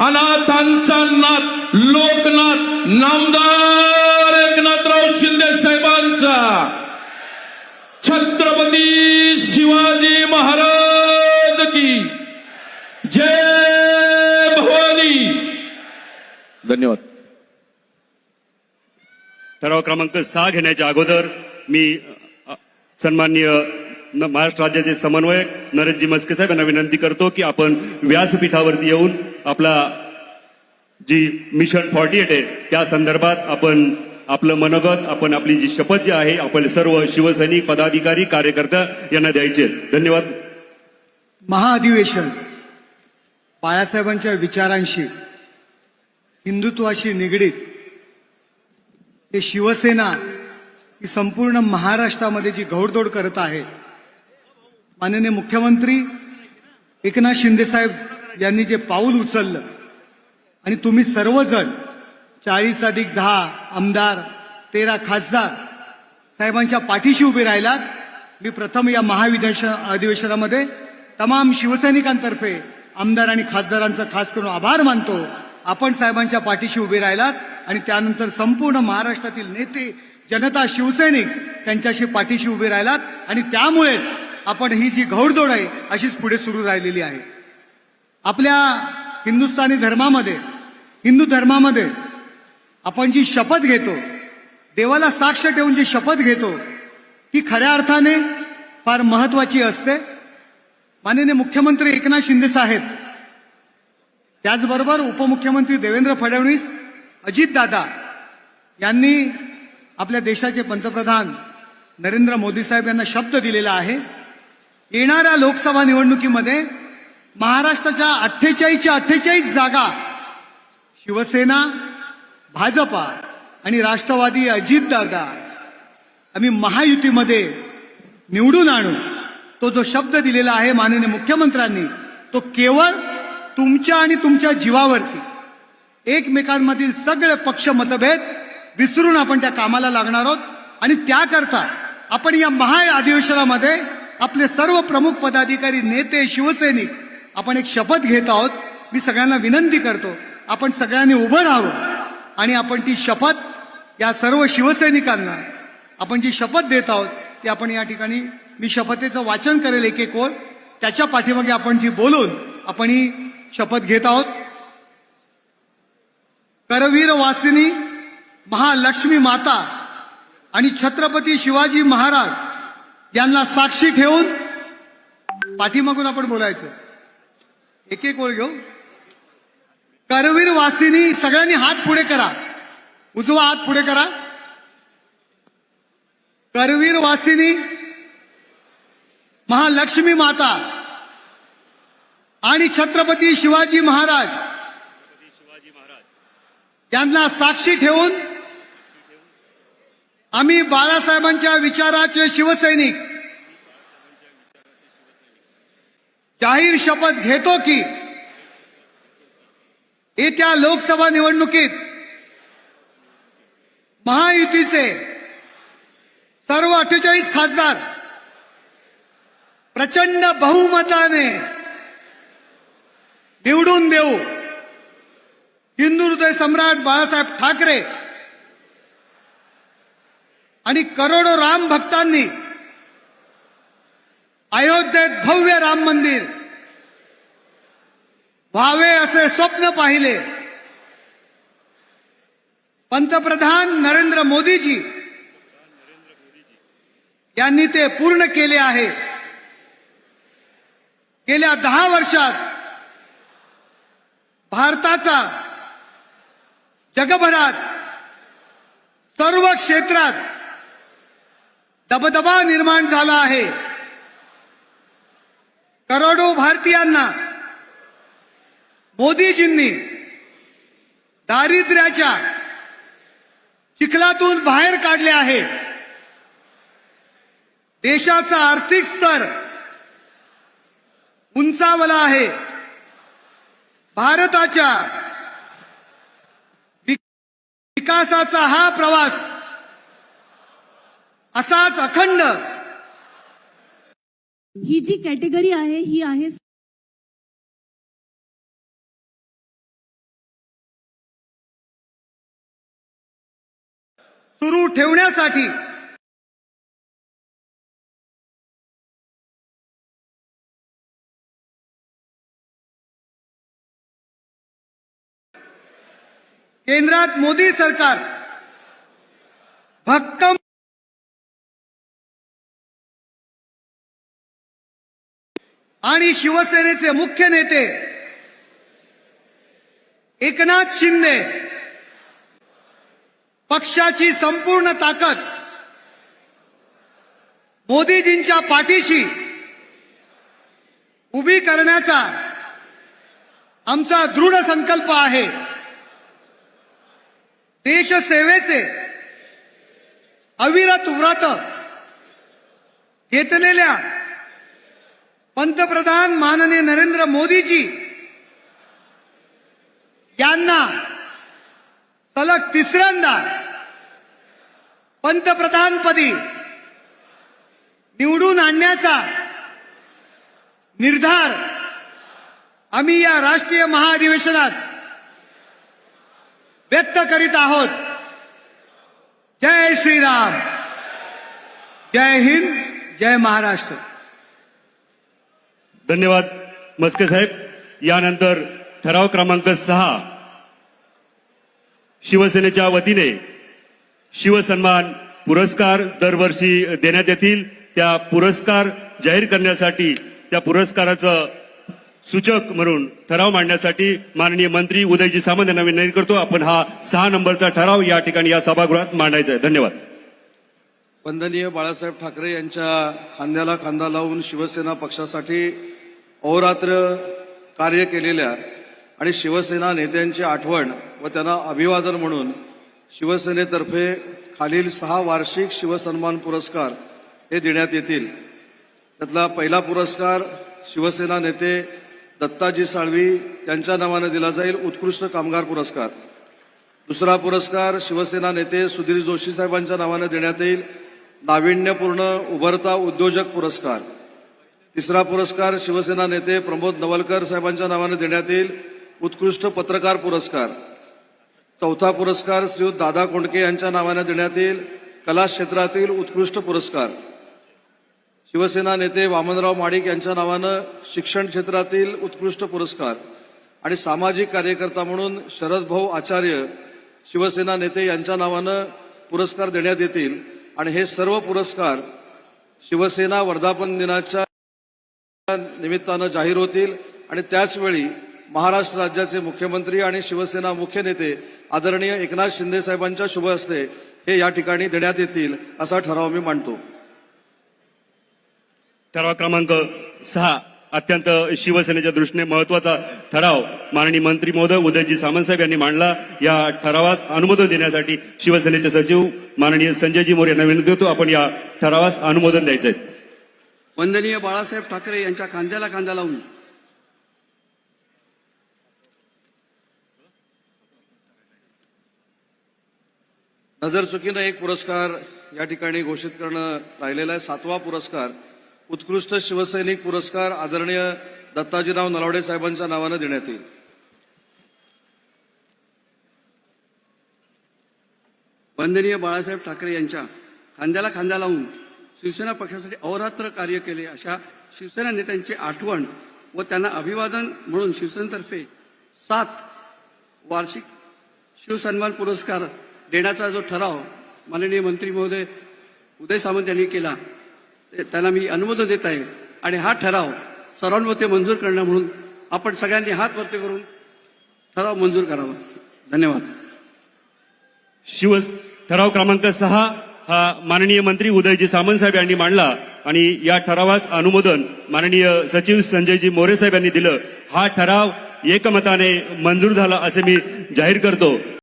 अनाथांचा नाथ लोकनाथ नामदार एकनाथराव शिंदे साहेबांचा. छत्रपती शिवाजी महाराज की. जय भवानी. धन्यवाद. ठराव क्रमांक सहा घेण्याच्या अगोदर मी सन्माननीय न- महाराष्ट्र राज्याचे समन्वयक नरेशजी मस्के साहेब यांना विनंती करतो की आपण व्यासपीठावरती येऊन आपला जी मिशन फॉर्टी एट आहे त्या संदर्भात आपण आपलं मनोगत आपण आपली जी शपथ जी आहे आपण सर्व शिवसैनिक पदाधिकारी कार्यकर्ता यांना द्यायचे धन्यवाद. महाअधिवेशन बाळासाहेबांच्या विचारांशी हिंदुत्वाशी निगडीत हे शिवसेना ही संपूर्ण महाराष्ट्रामध्ये जी घौडदौड करत आहे माननीय मुख्यमंत्री एकनाथ शिंदेसाहेब यांनी जे पाऊल उचललं आणि तुम्ही सर्वजण चाळीस अधिक दहा आमदार तेरा खासदार साहेबांच्या पाठीशी उभे राहिलात. मी प्रथम या महाविधेश अधिवेशनामध्ये तमाम शिवसैनिकांतर्फे आमदार आणि खासदारांचा खास करून आभार मानतो. आपण साहेबांच्या पाठीशी उभे राहिलात आणि त्यानंतर संपूर्ण महाराष्ट्रातील नेते जनता शिवसैनिक त्यांच्याशी पाठीशी उभे राहिलात. आणि त्यामुळेच आपण ही जी घौडदौड आहे अशीच पुढे सुरू राहिलेली आहे. आपल्या हिंदुस्थानी धर्मामध्ये हिंदू धर्मामध्ये आपण जी शपथ घेतो देवाला साक्ष ठेवून जी शपथ घेतो ती खऱ्या अर्थाने फार महत्वाची असते. माननीय मुख्यमंत्री एकनाथ शिंदे साहेब त्याचबरोबर उपमुख्यमंत्री देवेंद्र फडणवीस अजितदादा यांनी आपल्या देशाचे पंतप्रधान नरेंद्र मोदी साहेब यांना शब्द दिलेला आहे. येणाऱ्या लोकसभा निवडणुकीमध्ये महाराष्ट्राच्या अठ्ठेचाळीसच्या अठ्ठेचाळीस जागा शिवसेना भाजपा आणि राष्ट्रवादी अजितदादा आम्ही महायुतीमध्ये निवडून आणू. तो जो शब्द दिलेला आहे माननीय मुख्यमंत्र्यांनी तो केवळ तुमच्या आणि तुमच्या जीवावरती. एकमेकांमधील सगळे पक्ष मतभेद विसरून आपण त्या कामाला लागणार आहोत आणि त्याकरता आपण या महा अधिवेशनामध्ये आपले सर्व प्रमुख पदाधिकारी नेते शिवसैनिक आपण एक शपथ घेत आहोत. मी सगळ्यांना विनंती करतो आपण सगळ्यांनी उभं राहावं. आणि आपण ती शपथ या सर्व शिवसैनिकांना आपण जी शपथ देत आहोत ती आपण या ठिकाणी मी शपथेचं वाचन करेल एक एक ओळ. त्याच्या पाठीमागे आपण जी बोलून आपण ही शपथ घेत आहोत. करवीर वासिनी महालक्ष्मी माता आणि छत्रपती शिवाजी महाराज यांना साक्षी ठेवून पाठीमागून आपण बोलायचं. एक एक वर घेऊ करवीर वासिनी सगळ्यांनी हात पुढे करा. उजवा हात पुढे करा. करवीर वासिनी महालक्ष्मी माता आणि छत्रपती शिवाजी महाराज. यांना साक्षी ठेवून आम्ही बाळासाहेबांच्या विचाराचे शिवसैनिक जाहीर शपथ घेतो की येत्या लोकसभा निवडणुकीत महायुतीचे सर्व अठ्ठेचाळीस खासदार प्रचंड बहुमताने निवडून देऊ. हिंदू हृदय सम्राट बाळासाहेब ठाकरे आणि करोडो राम भक्तांनी अयोध्येत भव्य राम मंदिर. व्हावे असे स्वप्न पाहिले. पंतप्रधान नरेंद्र मोदीजी यांनी ते पूर्ण केले आहे. गेल्या दहा वर्षात भारताचा जगभरात सर्व क्षेत्रात दबदबा निर्माण झाला आहे. करोडो भारतीयांना मोदीजींनी दारिद्र्याच्या चिखलातून बाहेर काढले आहे. देशाचा आर्थिक स्तर उंचावला आहे. भारताच्या विकासाचा हा प्रवास असाच अखंड ही जी कॅटेगरी आहे ही आहे सुरू ठेवण्यासाठी. केंद्रात मोदी सरकार. आणि शिवसेनेचे मुख्य नेते एकनाथ शिंदे पक्षाची संपूर्ण ताकद मोदीजींच्या पाठीशी उभी करण्याचा आमचा दृढ संकल्प आहे. देशसेवेचे अविरत व्रत घेतलेल्या पंतप्रधान माननीय नरेंद्र मोदीजी यांना सलग तिसऱ्यांदा पंतप्रधानपदी निवडून आणण्याचा निर्धार आम्ही या राष्ट्रीय महाधिवेशनात व्यक्त करीत आहोत. जय श्रीराम. जय हिंद. जय महाराष्ट्र. धन्यवाद मस्के साहेब. यानंतर ठराव क्रमांक सहा. शिवसेनेच्या वतीने शिवसन्मान पुरस्कार दरवर्षी देण्यात येतील. त्या पुरस्कार जाहीर करण्यासाठी त्या पुरस्काराचं सूचक म्हणून ठराव मांडण्यासाठी माननीय मंत्री उदयजी सामंत यांना विनंती करतो. आपण हा सहा नंबरचा ठराव या ठिकाणी या सभागृहात मांडायचा आहे. धन्यवाद. वंदनीय बाळासाहेब ठाकरे यांच्या खांद्याला खांदा लावून शिवसेना पक्षासाठी अहोरात्र कार्य केलेल्या आणि शिवसेना नेत्यांची आठवण व त्यांना अभिवादन म्हणून शिवसेनेतर्फे खालील सहा वार्षिक शिवसन्मान पुरस्कार हे देण्यात येतील. त्यातला पहिला पुरस्कार शिवसेना नेते दत्ताजी साळवी यांच्या नावाने दिला जाईल उत्कृष्ट कामगार पुरस्कार. दुसरा पुरस्कार शिवसेना नेते सुधीर जोशी साहेबांच्या नावाने देण्यात येईल नाविन्यपूर्ण उभरता उद्योजक पुरस्कार. तिसरा पुरस्कार शिवसेना नेते प्रमोद नवलकर साहेबांच्या नावाने देण्यात येईल. उत्कृष्ट पत्रकार पुरस्कार. चौथा पुरस्कार श्रीयुत दादा कोंडके यांच्या नावाने देण्यात येईल. कला क्षेत्रातील उत्कृष्ट पुरस्कार. शिवसेना नेते वामनराव माडिक यांच्या नावानं शिक्षण क्षेत्रातील उत्कृष्ट पुरस्कार. आणि सामाजिक कार्यकर्ता म्हणून शरद भाऊ आचार्य शिवसेना नेते यांच्या नावानं पुरस्कार देण्यात येतील. आणि हे सर्व पुरस्कार शिवसेना वर्धापन दिनाच्या निमित्तानं जाहीर होतील. आणि त्याचवेळी महाराष्ट्र राज्याचे मुख्यमंत्री आणि शिवसेना मुख्य नेते आदरणीय एकनाथ शिंदे साहेबांच्या शुभ हस्ते हे या ठिकाणी देण्यात येतील असा ठराव मी मांडतो. ठराव क्रमांक सहा अत्यंत शिवसेनेच्या दृष्टीने महत्त्वाचा ठराव माननीय मंत्री महोदय उदयजी सामंतसाहेब यांनी मांडला. या ठरावास अनुमोदन देण्यासाठी शिवसेनेचे सचिव माननीय संजयजी मोरे यांना विनंती होतो आपण या ठरावास अनुमोदन द्यायचं आहे वंदनीय बाळासाहेब ठाकरे यांच्या खांद्याला खांदा लावून. नजर चुकीनं एक पुरस्कार या ठिकाणी घोषित करणं राहिलेला आहे. सातवा पुरस्कार उत्कृष्ट शिवसैनिक पुरस्कार आदरणीय दत्ताजीराव नलावडे साहेबांच्या नावानं देण्यात येईल. वंदनीय बाळासाहेब ठाकरे यांच्या खांद्याला खांदा लावून. शिवसेना पक्षासाठी अहोरात्र कार्य केले अशा शिवसेना नेत्यांची आठवण व त्यांना अभिवादन म्हणून शिवसेनेतर्फे सात वार्षिक शिवसन्मान पुरस्कार देण्याचा जो ठराव माननीय मंत्री महोदय उदय सामंत यांनी केला त्यांना मी अनुमोदन देत आहे. आणि हा ठराव सर्वांमध्ये मंजूर करणं म्हणून आपण सगळ्यांनी हात वरती करून ठराव मंजूर करावा. धन्यवाद. शिव ठराव क्रमांक सहा हा माननीय मंत्री उदयजी सामंत साहेब यांनी मांडला आणि या ठरावास अनुमोदन माननीय सचिव संजयजी मोरे साहेब यांनी दिलं. हा ठराव एकमताने मंजूर झाला असे मी जाहीर करतो.